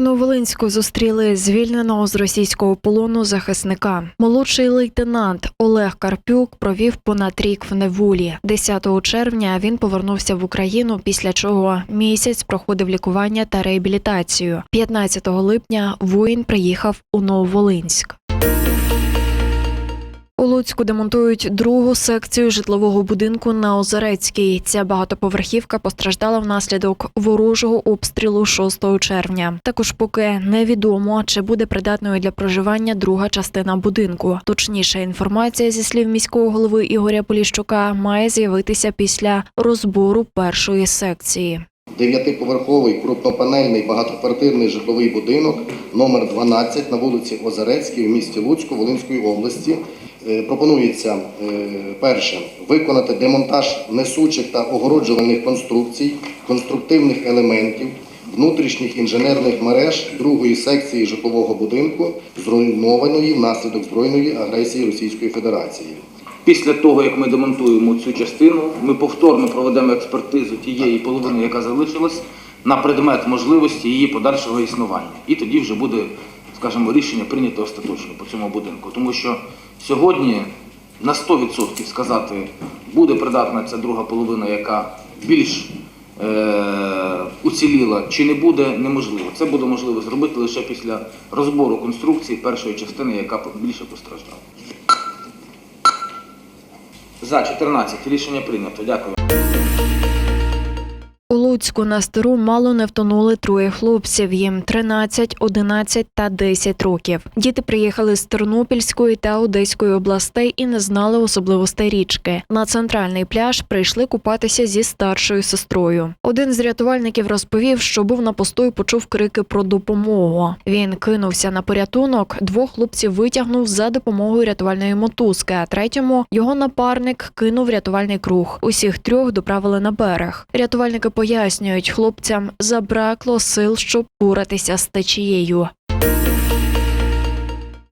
Нововолинську зустріли звільненого з російського полону захисника. Молодший лейтенант Олег Карпюк провів понад рік в неволі. 10 червня він повернувся в Україну, після чого місяць проходив лікування та реабілітацію. 15 липня воїн приїхав у Нововолинськ. У Луцьку демонтують другу секцію житлового будинку на Озерецькій. Ця багатоповерхівка постраждала внаслідок ворожого обстрілу 6 червня. Також поки невідомо, чи буде придатною для проживання друга частина будинку. Точніша інформація зі слів міського голови Ігоря Поліщука має з'явитися після розбору першої секції. Дев'ятиповерховий крупнопанельний багатоквартирний житловий будинок номер 12 на вулиці Озерецькій в місті Луцьку Волинської області. Е, Пропонується е, перше виконати демонтаж несучих та огороджувальних конструкцій, конструктивних елементів, внутрішніх інженерних мереж другої секції житлового будинку, зруйнованої внаслідок збройної агресії Російської Федерації. Після того, як ми демонтуємо цю частину, ми повторно проведемо експертизу тієї половини, яка залишилась, на предмет можливості її подальшого існування. І тоді вже буде, скажімо, рішення прийнято остаточно по цьому будинку. Тому що сьогодні на 100% сказати, буде придатна ця друга половина, яка більш е- уціліла, чи не буде, неможливо. Це буде можливо зробити лише після розбору конструкції першої частини, яка більше постраждала. За 14. Рішення прийнято. Дякую. Луцьку на стиру мало не втонули троє хлопців. Їм 13, 11 та 10 років. Діти приїхали з Тернопільської та Одеської областей і не знали особливостей річки. На центральний пляж прийшли купатися зі старшою сестрою. Один з рятувальників розповів, що був на посту і почув крики про допомогу. Він кинувся на порятунок. Двох хлопців витягнув за допомогою рятувальної мотузки, а третьому його напарник кинув рятувальний круг. Усіх трьох доправили на берег. Рятувальники пояснюють, хлопцям забракло сил, щоб поратися з течією.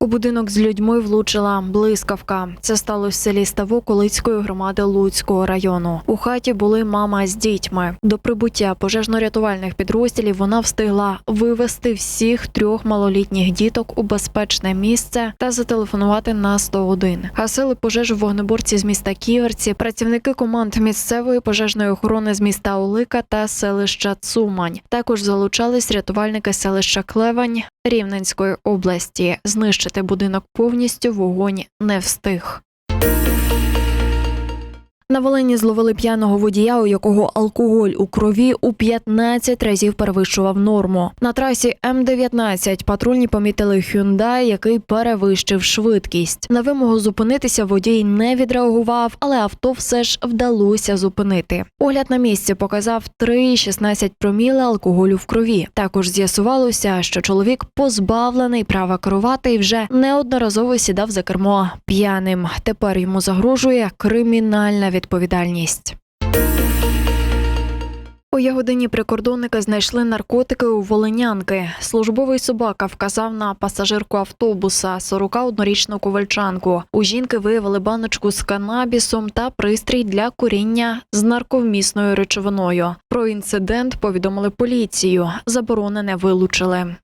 У будинок з людьми влучила блискавка. Це сталося в селі Ставок Олицької громади Луцького району. У хаті були мама з дітьми. До прибуття пожежно-рятувальних підрозділів вона встигла вивести всіх трьох малолітніх діток у безпечне місце та зателефонувати на 101. Гасили пожежу вогнеборці з міста Ківерці, працівники команд місцевої пожежної охорони з міста Олика та селища Цумань. Також залучались рятувальники селища Клевань Рівненської області. Знищити будинок повністю вогонь не встиг. На Волині зловили п'яного водія, у якого алкоголь у крові у 15 разів перевищував норму. На трасі М-19 патрульні помітили Hyundai, який перевищив швидкість. На вимогу зупинитися водій не відреагував, але авто все ж вдалося зупинити. Огляд на місці показав 3,16 проміли алкоголю в крові. Також з'ясувалося, що чоловік позбавлений права керувати і вже неодноразово сідав за кермо п'яним. Тепер йому загрожує кримінальна відповідальність. У Ягодині прикордонники знайшли наркотики у волинянки. Службовий собака вказав на пасажирку автобуса 41-річну ковальчанку. У жінки виявили баночку з канабісом та пристрій для куріння з нарковмісною речовиною. Про інцидент повідомили поліцію. Заборонене вилучили.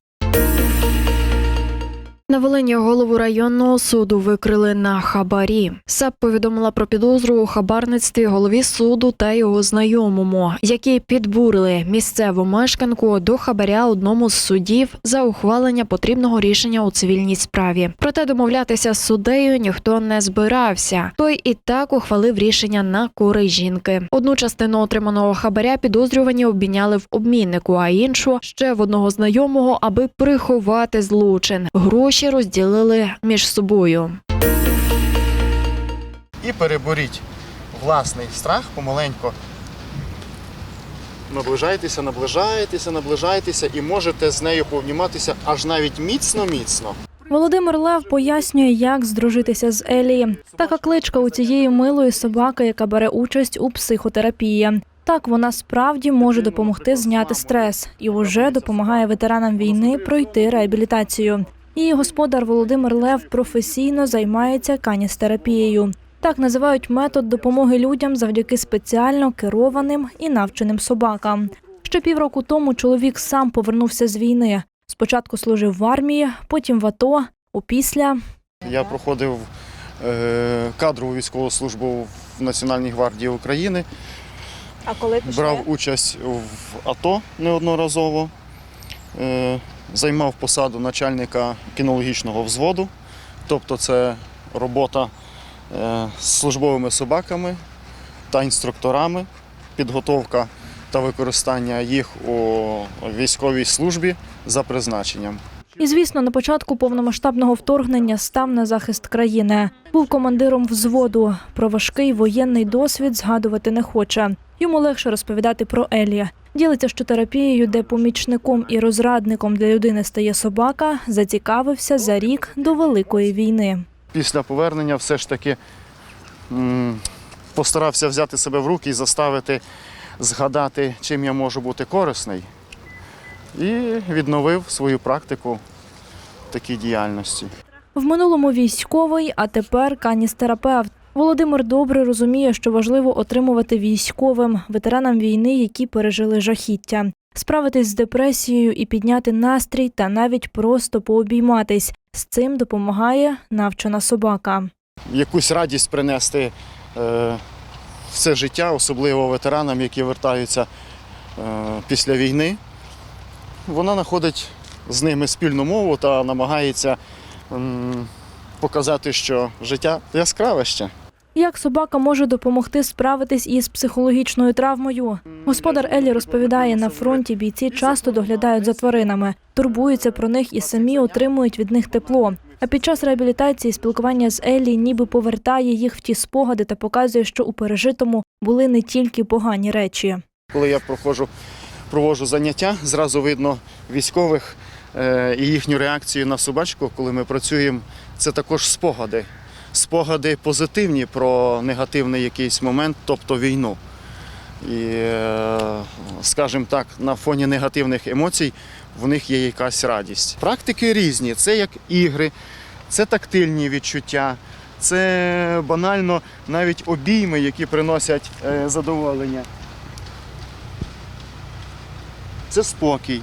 На Волині голову районного суду викрили на хабарі. САП повідомила про підозру у хабарництві голові суду та його знайомому, які підбурили місцеву мешканку до хабаря одному з судів за ухвалення потрібного рішення у цивільній справі. Проте домовлятися з суддею ніхто не збирався. Той і так ухвалив рішення на користь жінки. Одну частину отриманого хабаря підозрювані обміняли в обміннику, а іншу ще в одного знайомого, аби приховати злочин. Гроші розділили між собою. і переборіть власний страх помаленько. Наближайтеся, наближайтеся, наближайтеся і можете з нею повніматися аж навіть міцно-міцно. Володимир Лев пояснює, як здружитися з Елі. Така кличка у цієї милої собаки, яка бере участь у психотерапії. Так вона справді може допомогти зняти стрес і вже допомагає ветеранам війни пройти реабілітацію. Її господар Володимир Лев професійно займається каністерапією. Так називають метод допомоги людям завдяки спеціально керованим і навченим собакам. Ще півроку тому чоловік сам повернувся з війни. Спочатку служив в армії, потім в АТО, опісля Я проходив е, кадрову військову службу в Національній гвардії України. А коли Брав участь в АТО неодноразово, е, займав посаду начальника кінологічного взводу, тобто це робота е, з службовими собаками та інструкторами, підготовка та використання їх у військовій службі за призначенням. І, звісно, на початку повномасштабного вторгнення став на захист країни. Був командиром взводу. Про важкий воєнний досвід згадувати не хоче. Йому легше розповідати про Елі. Ділиться, що терапією, де помічником і розрадником для людини стає собака, зацікавився за рік до Великої війни. після повернення все ж таки постарався взяти себе в руки і заставити згадати, чим я можу бути корисний. І відновив свою практику такій діяльності. В минулому військовий, а тепер каністерапевт. Володимир добре розуміє, що важливо отримувати військовим ветеранам війни, які пережили жахіття, справитись з депресією і підняти настрій, та навіть просто пообійматись. З цим допомагає навчена собака. Якусь радість принести е, в це життя, особливо ветеранам, які вертаються е, після війни. Вона знаходить з ними спільну мову та намагається показати, що життя яскраве ще. Як собака може допомогти справитись із психологічною травмою? Господар Елі розповідає, на фронті бійці часто доглядають за тваринами, турбуються про них і самі отримують від них тепло. А під час реабілітації спілкування з Еллі ніби повертає їх в ті спогади та показує, що у пережитому були не тільки погані речі. Коли я проходжу, проводжу заняття, зразу видно військових е, і їхню реакцію на собачку, коли ми працюємо. Це також спогади. Спогади позитивні про негативний якийсь момент, тобто війну. І, е, скажімо так, на фоні негативних емоцій в них є якась радість. Практики різні. Це як ігри, це тактильні відчуття, це банально навіть обійми, які приносять е, задоволення. Це спокій.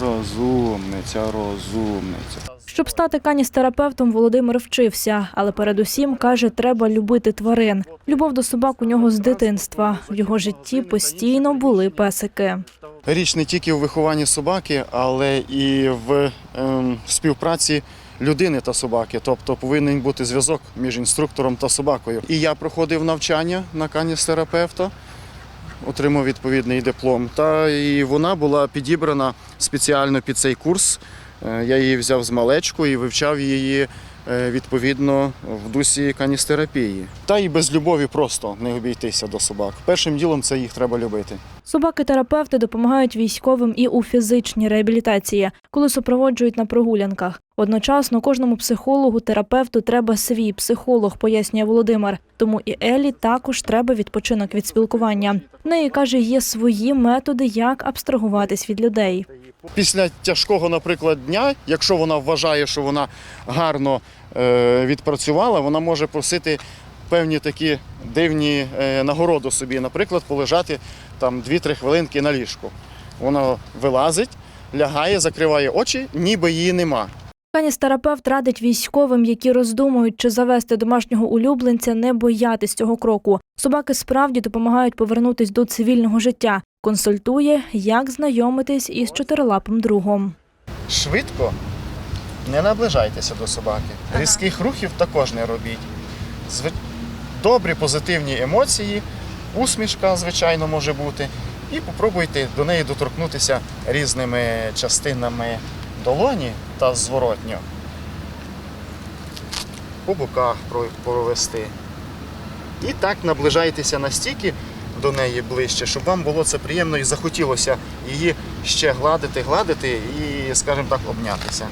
Розумниця, розумниця. Щоб стати каністерапевтом, Володимир вчився, але передусім каже, треба любити тварин. Любов до собак у нього з дитинства. В його житті постійно були песики. Річ не тільки в вихованні собаки, але і в ем, співпраці людини та собаки. Тобто повинен бути зв'язок між інструктором та собакою. І я проходив навчання на каністерапевта, отримав відповідний диплом. Та і вона була підібрана спеціально під цей курс. Е, Я її взяв з малечку і вивчав її е, відповідно в дусі каністерапії. Та і без любові просто не обійтися до собак. Першим ділом це їх треба любити. Собаки-терапевти допомагають військовим і у фізичній реабілітації, коли супроводжують на прогулянках. Одночасно кожному психологу, терапевту треба свій психолог, пояснює Володимир. Тому і Елі також треба відпочинок від спілкування. В неї каже, є свої методи, як абстрагуватись від людей. Після тяжкого, наприклад, дня, якщо вона вважає, що вона гарно е, відпрацювала, вона може просити певні такі дивні е, нагороди собі, наприклад, полежати там 2-3 хвилинки на ліжку. Вона вилазить, лягає, закриває очі, ніби її нема. Каністерапевт радить військовим, які роздумують, чи завести домашнього улюбленця, не боятись цього кроку. Собаки справді допомагають повернутись до цивільного життя. Консультує, як знайомитись із чотирилапим другом. Швидко не наближайтеся до собаки. Різких рухів також не робіть. Добрі позитивні емоції, усмішка, звичайно, може бути. І попробуйте до неї доторкнутися різними частинами долоні та зворотньо. По боках провести. І так наближайтеся настільки до неї ближче, щоб вам було це приємно і захотілося її ще гладити, гладити і, скажімо так, обнятися.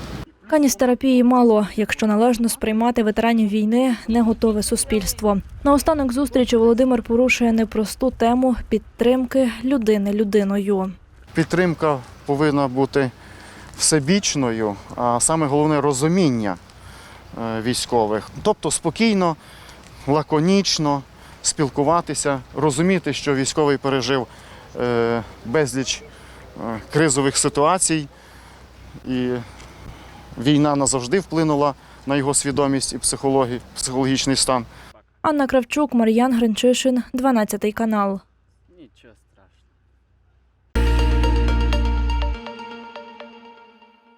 Каністерапії мало, якщо належно сприймати ветеранів війни, не готове суспільство. Наостанок зустрічі Володимир порушує непросту тему підтримки людини людиною. Підтримка повинна бути всебічною, а саме головне розуміння е, військових. Тобто спокійно, лаконічно спілкуватися, розуміти, що військовий пережив е, безліч кризових ситуацій. І війна назавжди вплинула на його свідомість і психологічний стан. Анна Кравчук, Мар'ян Гринчишин, 12 канал.